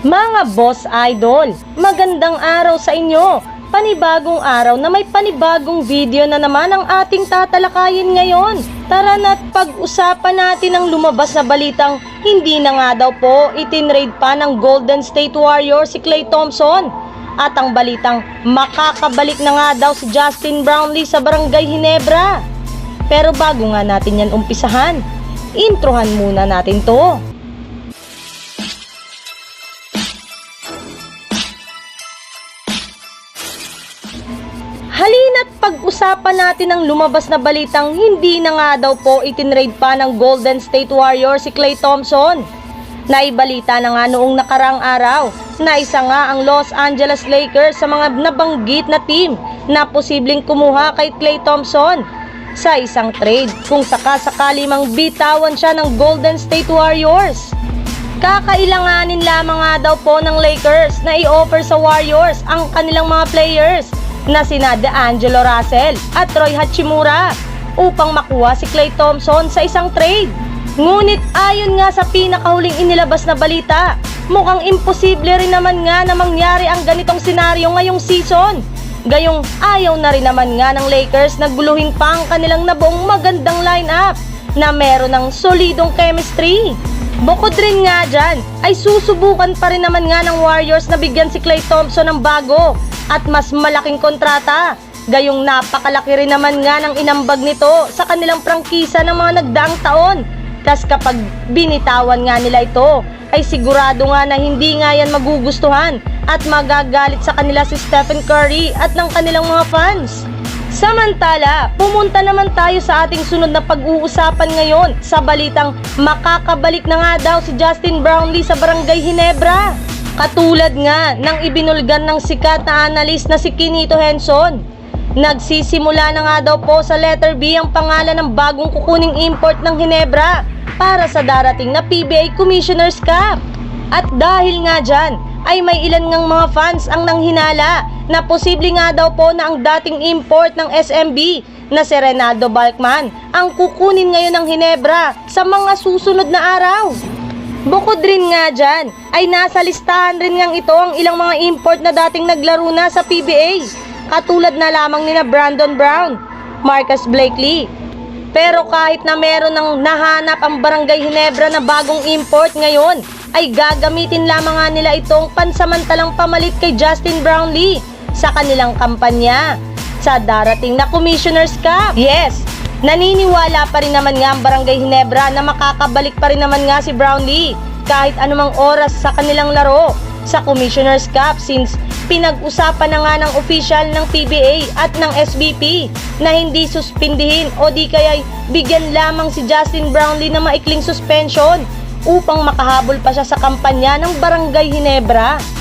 Mga boss idol, magandang araw sa inyo. Panibagong araw na may panibagong video na naman ang ating tatalakayin ngayon. Tara na't pag-usapan natin ang lumabas na balitang hindi na nga daw po itinrade pa ng Golden State Warriors si Klay Thompson. At ang balitang makakabalik na nga daw si Justin Brownlee sa Barangay Hinebra. Pero bago nga natin yan umpisahan, introhan muna natin to. Pag-usapan natin ang lumabas na balitang hindi na nga daw po itinrade pa ng Golden State Warriors si Klay Thompson. Naibalita na nga noong nakarang araw na isa nga ang Los Angeles Lakers sa mga nabanggit na team na posibleng kumuha kay Klay Thompson sa isang trade kung sakasakali mang bitawan siya ng Golden State Warriors. Kakailanganin lamang nga daw po ng Lakers na i-offer sa Warriors ang kanilang mga players na sina DeAngelo Russell at Troy Hachimura upang makuha si Klay Thompson sa isang trade. Ngunit ayon nga sa pinakahuling inilabas na balita, mukhang imposible rin naman nga na mangyari ang ganitong senaryo ngayong season. Gayong ayaw na rin naman nga ng Lakers na guluhin pa ang kanilang nabuong magandang lineup na meron ng solidong chemistry. Bukod rin nga dyan, ay susubukan pa rin naman nga ng Warriors na bigyan si Klay Thompson ng bago at mas malaking kontrata. Gayong napakalaki rin naman nga ng inambag nito sa kanilang prangkisa ng mga nagdaang taon. Tas kapag binitawan nga nila ito, ay sigurado nga na hindi nga yan magugustuhan at magagalit sa kanila si Stephen Curry at ng kanilang mga fans. Samantala, pumunta naman tayo sa ating sunod na pag-uusapan ngayon sa balitang makakabalik na nga daw si Justin Brownlee sa Barangay Hinebra. Katulad nga ng ibinulgan ng sikat na analyst na si Kinito Henson. Nagsisimula na nga daw po sa letter B ang pangalan ng bagong kukuning import ng Hinebra para sa darating na PBA Commissioner's Cup. At dahil nga dyan, ay may ilan ngang mga fans ang nanghinala na posible nga daw po na ang dating import ng SMB na si Renaldo Balkman ang kukunin ngayon ng Hinebra sa mga susunod na araw. Bukod rin nga dyan, ay nasa listahan rin ngang ito ang ilang mga import na dating naglaro na sa PBA. Katulad na lamang nina Brandon Brown, Marcus Blakely. Pero kahit na meron ng nahanap ang Barangay Hinebra na bagong import ngayon, ay gagamitin lamang nga nila itong pansamantalang pamalit kay Justin Brownlee sa kanilang kampanya sa darating na Commissioner's Cup. Yes, naniniwala pa rin naman nga ang Barangay Hinebra na makakabalik pa rin naman nga si Brownlee kahit anumang oras sa kanilang laro sa Commissioner's Cup since pinag-usapan na nga ng official ng PBA at ng SBP na hindi suspindihin o di kaya bigyan lamang si Justin Brownlee ng maikling suspension upang makahabol pa siya sa kampanya ng Barangay Hinebra.